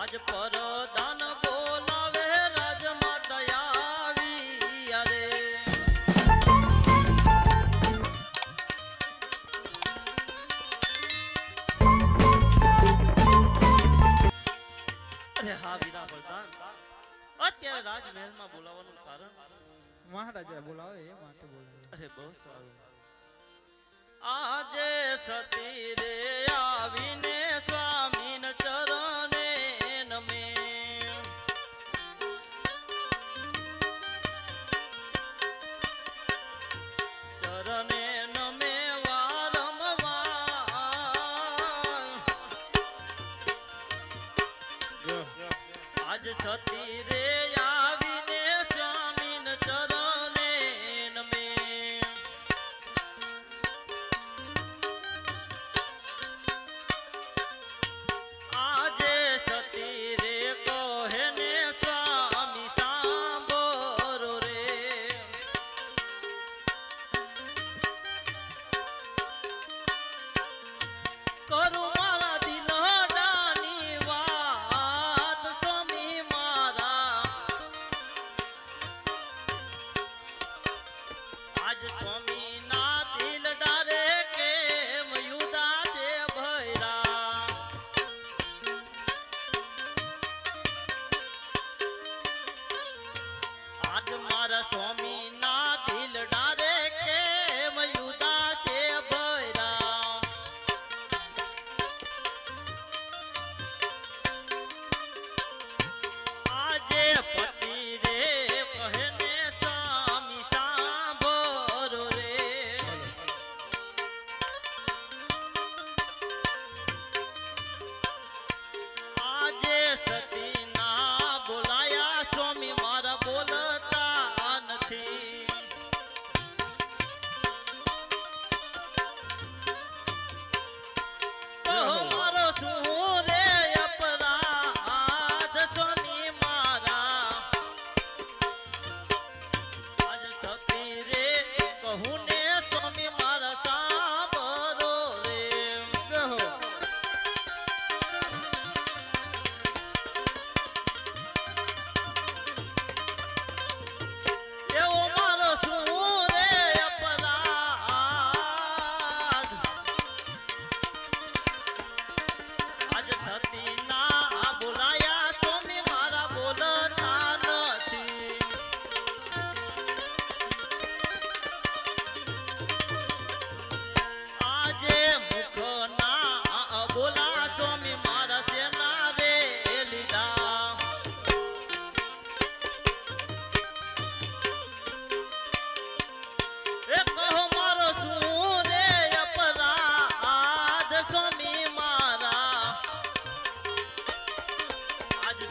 આવી અત્યારે બોલાવવાનું કારણ? મહારાજા બોલાવે એ માટે બોલાવે. અરે બહુ સારું. આજે સતી રે આવીને સતી રે આવીને સ્વામી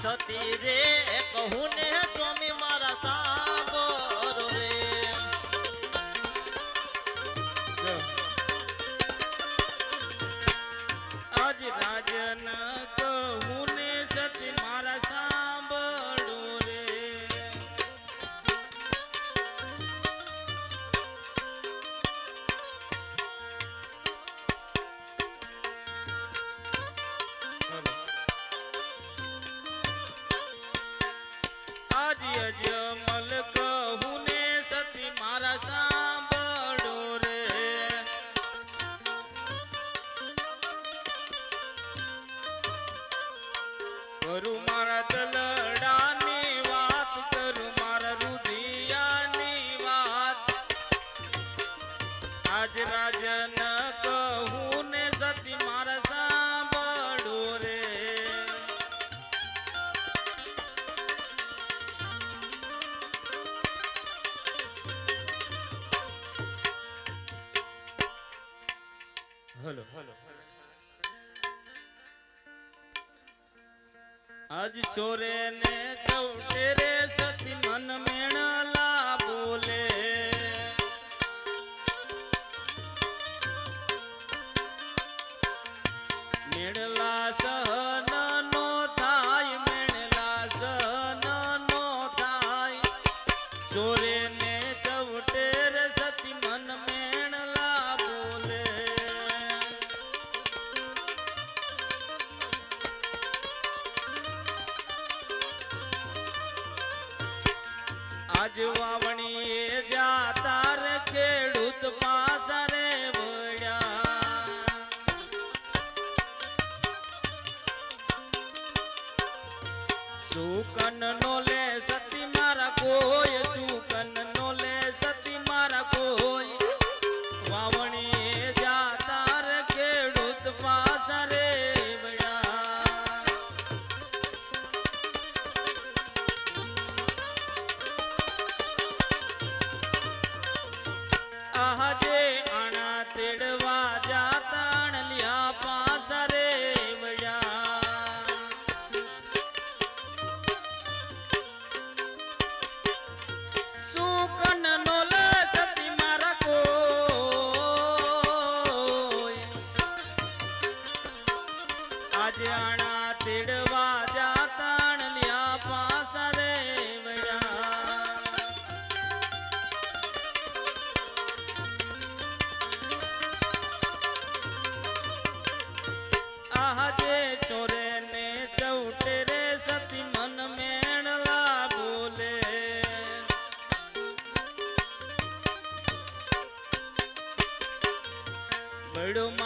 સતી રે કહું ને સ્વામી મારા સાગર રે. આજ રાજન કરું મારા દલડાની વાત, કરું મારા રુધિયાની વાત. આજ રાજન કહું ને સતી, મારા સાંભળો રે. Hello hello. આજ છોરે ને ચૌટે રે સતી મન મેણલા બોલે. મેળલા સહન નો થાય, મેળલા સહન નો થાય. ચોરે સુકન નો લે સતી મારા કોઈ સુકન નો લે સતી મારા કોઈ. વાવણી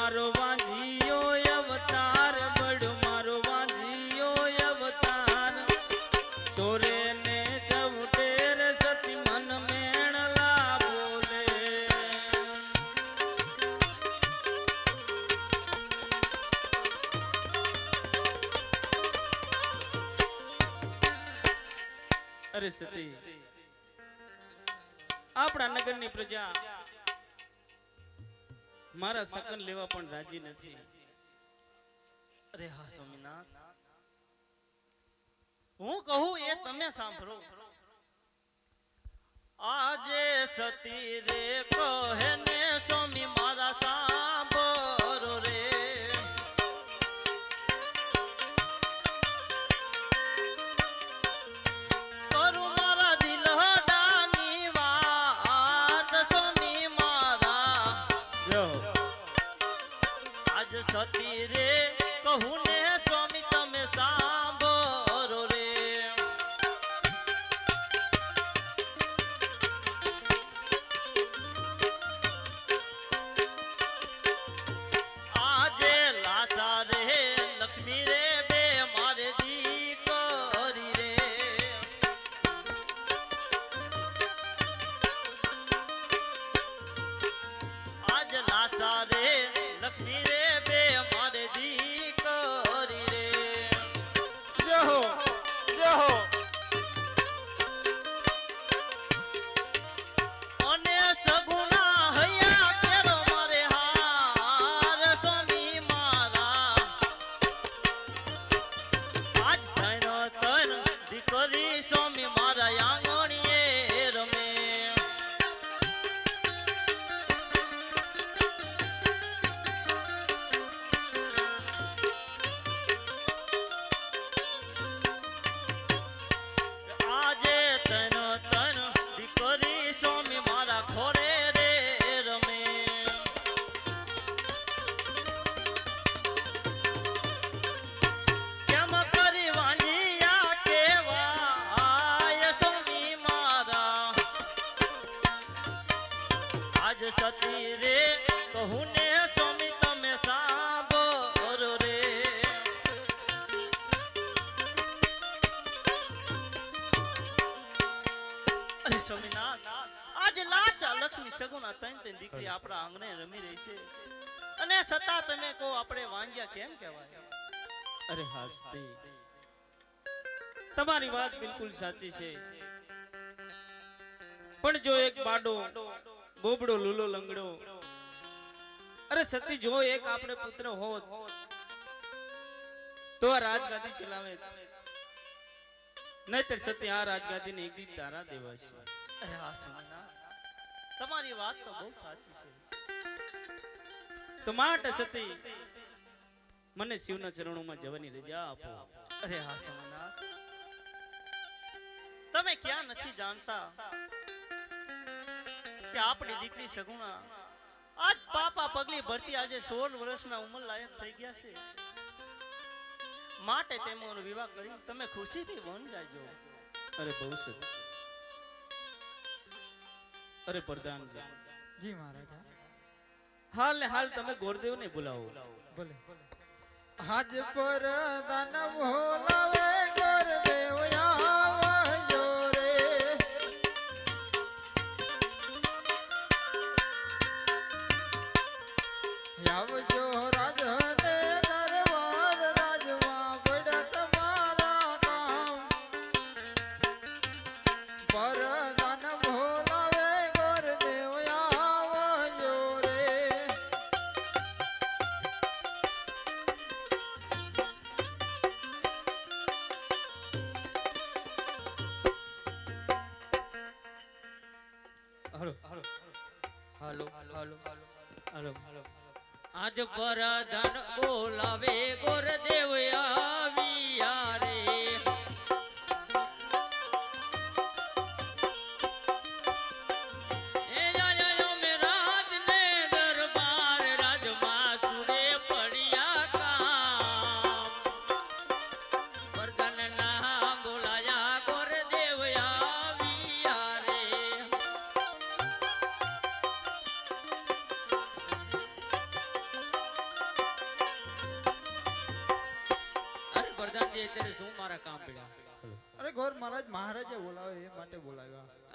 મારો વાંજીયો અવતાર મારો વાંજીયો ને ચૌટે સતી મન મેણલા બોલે આપણા નગરની પ્રજા મારા સકન લેવા પણ રાજી નથી. અરે હા, સ્વામિનાથ. હું કહું એ તમે સાંભળો. આજે સતી રે કહે ને સ્વામી, મારા સાંભળો સતી રે કહું સ્વામી તમે સાંભળો રે અરે ના આજ લાશા લક્ષ્મી સગુણા ત્રણ ત્રણ દીકરી આપણા આંગણે રમી રહી છે અને સતા તમે કહો આપણે વાંજ્યા કેમ કહેવાય? અરે હાસ્તી, તમારી વાત બિલકુલ સાચી છે. પણ જો એક બાડો બોબડો લૂલો લંગડો. અરે સતી જો એક આપણે પુત્ર હોત તો આ રાજગાદી ચલાવે. નહીતર સતી આ રાજગાદીને એક દી તારા દેવા છે. અરે તમારી વાત તો બહુ સાચી છે. તો માટે સતી મને શિવના ચરણોમાં જવાની રજા આપો. અરે હા સ્વામિનાથ તમે ક્યાં નથી જાણતા? કે આપણી દીકરી સગુણા. આજ પાપા પગલી ભરતી આજે સોળ વર્ષના ઉંમર લાયક થઈ ગયા છે. માટે તેમનો વિવાહ કર્યો તમે ખુશીથી વન જાજો. અરે બહુ સત અરે પ્રધાન જી. મહારાજા હાલ ને હાલ તમે ગોરદેવને બોલાવો. ભલે હાજ પર દાન ભોલાવે ગોરદેવ આવજો હાલો હાલો હાલો આજ પર ધન બોલાવે ગોરદેવ આવ્યા રે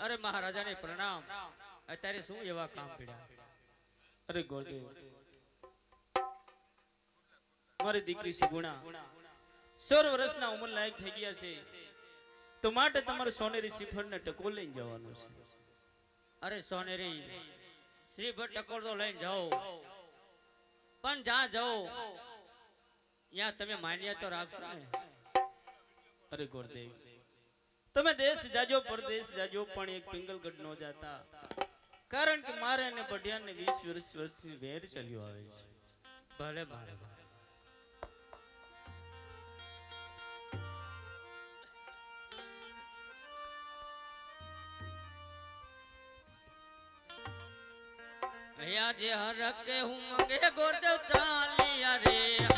અરે મહારાજાને પ્રણામ. અત્યારે શું એવા કામ પડ્યા? અરે ગોરદેવ મારી દીકરી છે ગુણા. સોળ વર્ષના ઉંમર લાયક થઈ ગયા છે. તો માટે તમારે સોનેરી શ્રીફળને ટકો લઈને જવાનું છે. અરે સોનેરી શ્રીફળ ટકો તો લઈને જાઓ. પણ જ્યાં જાઓ ત્યાં તમે માન્યા તો રાખશો ને? અરે ગોરદેવ તમે દેશ જાજો, પરદેશ જાજો, પણ એક પિંગલગઢ નો જાતા. કારણ કે મારે અને પઢિયાને 20 વર્ષ વર્ષની વેર ચાલ્યો આવે છે. ભલે મારે અહીંયા જે હરકે હું મંગે ગોરદેવતા